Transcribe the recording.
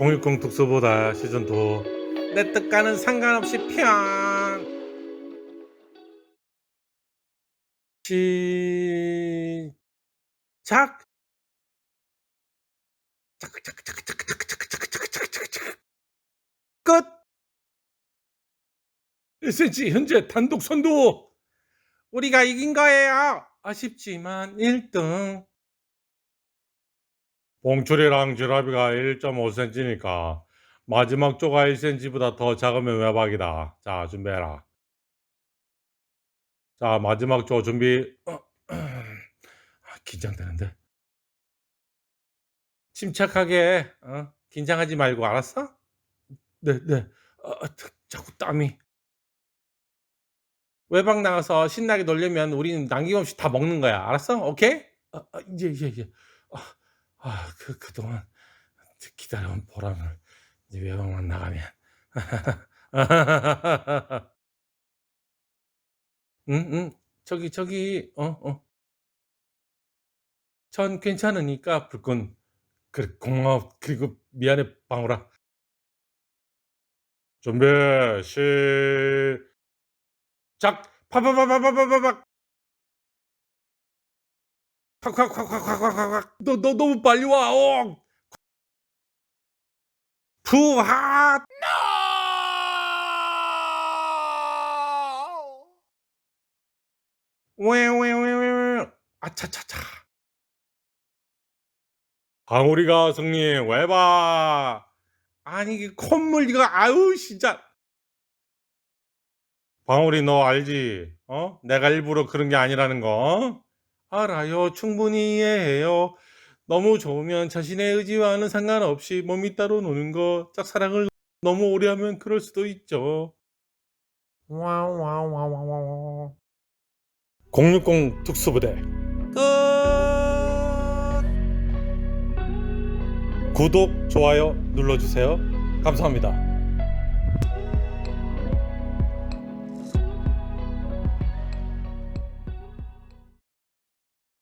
060 특수보다 시즌2 내 뜻과는 상관없이 편. 시작. 끝. 1cm 현재 단독 선두. 우리가 이긴 거예요. 아쉽지만 1등 봉출이랑 지라비가 1.5cm니까 마지막 조가 1cm보다 더 작으면 외박이다. 자, 준비해라. 자, 마지막 조 준비. 아, 긴장되는데. 침착하게, 어? 긴장하지 말고, 알았어? 네, 네. 어, 자꾸 땀이. 외박 나가서 신나게 놀려면 우리는 남김없이 다 먹는 거야. 알았어? 오케이? 아, 아, 이제, 이제, 이제. 아, 아, 그, 그동안 기다려온 보람을 이제 외박만 나가면. 응, 응. 저기, 저기, 어, 어. 전 괜찮으니까 불끈. 그래, 고마워. 그리고 미안해, 방울아. 준비, 시 작! 파파파파파파파박! 콱콱콱콱콱콱콱 너, 너 너무 빨리 와. 어. 푸하. 왜왜왜왜 아차차차. 방울이가 승리 외바. 아니 이 콧물이가 아유 진짜. 방울이 너 알지? 어? 내가 일부러 그런 게 아니라는 거. 어? 알아요. 충분히 이해해요. 너무 좋으면 자신의 의지와는 상관없이 몸이 따로 노는 거, 짝사랑을 너무 오래 하면 그럴 수도 있죠. 와와와와와. 060 특수부대. 끝. 구독, 좋아요 눌러주세요. 감사합니다.